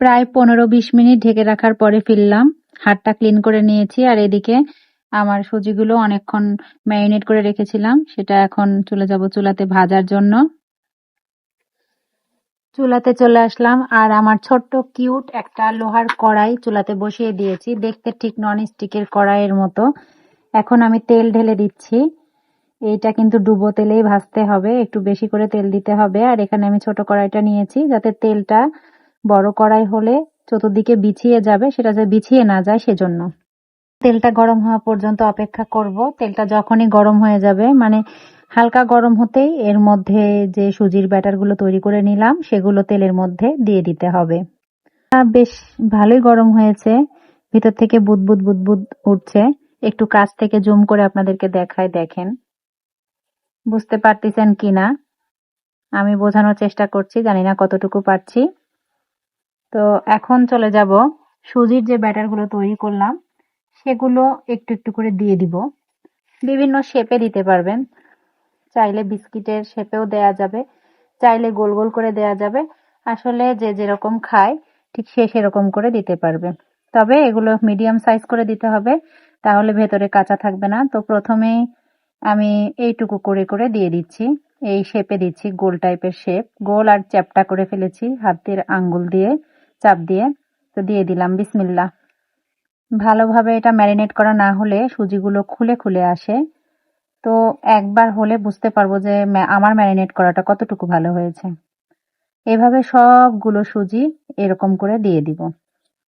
প্রায় পনেরো বিশ মিনিট ঢেকে রাখার পরে ফিরলাম হাতটা ক্লিন করে নিয়েছি আর এদিকে আমার সুজিগুলো অনেকক্ষণ ম্যারিনেট করে রেখেছিলাম। সেটা এখন চলে যাব চুলাতে ভাজার জন্য। চুলাতে চলে আসলাম আর আমার ছোট্ট কিউট একটা লোহার কড়াই চুলাতে বসিয়ে দিয়েছি। দেখতে ঠিক নন স্টিকের কড়াইয়ের মতো। এখন আমি তেল ঢেলে দিচ্ছি। এইটা কিন্তু ডুবো তেলেই ভাজতে হবে। একটু বেশি করে তেল দিতে হবে। আর এখানে আমি ছোট কড়াইটা নিয়েছি যাতে তেলটা বড় কড়াই হলে চতুর্দিকে বিছিয়ে যাবে, সেটা যে বিছিয়ে না যায় সেজন্য। তেলটা গরম হওয়া পর্যন্ত অপেক্ষা করব। তেলটা যখনই গরম হয়ে যাবে মানে হালকা গরম হতেই এর মধ্যে যে সুজির ব্যাটারগুলো তৈরি করে নিলাম, সেগুলো তেলের মধ্যে দিয়ে দিতে হবে। বেশ ভালোই গরম হয়েছে। ভিতর থেকে বুদবুদ বুদবুদ উঠছে। একটু কাছ থেকে জুম করে আপনাদেরকে দেখায় দেখেন। বুঝতে পারতেছেন কিনা? আমি বোঝানোর চেষ্টা করছি, জানি না কতটুকু পারছি। তো এখন চলে যাব সুজির যে ব্যাটারগুলো তৈরি করলাম, সেগুলো একটু একটু করে দিয়ে দিব। বিভিন্ন শেপে দিতে পারবেন। চাইলে বিস্কিটের শেপেও দেয়া যাবে, চাইলে গোল গোল করে দেয়া যাবে। আসলে যে যেরকম খায়, ঠিক সে সেরকম করে দিতে পারবে। তবে এগুলো মিডিয়াম সাইজ করে দিতে হবে, তাহলে ভেতরে কাঁচা থাকবে না। তো প্রথমেই আমি এইটুকু করে করে দিয়ে দিচ্ছি। এই শেপে দিচ্ছি গোল টাইপের শেপ গোল আর চ্যাপটা করে ফেলেছি হাতের আঙ্গুল দিয়ে। চাপ দিয়ে, তো দিয়ে দিলাম বিসমিল্লা ভালোভাবে এটা ম্যারিনেট করা না হলে সুজিগুলো খুলে খুলে আসে। তো একবার হলে বুঝতে পারব যে আমার ম্যারিনেট করাটা কতটুকু ভালো হয়েছে। এভাবে সবগুলো সুজি এরকম করে দিয়ে দিব।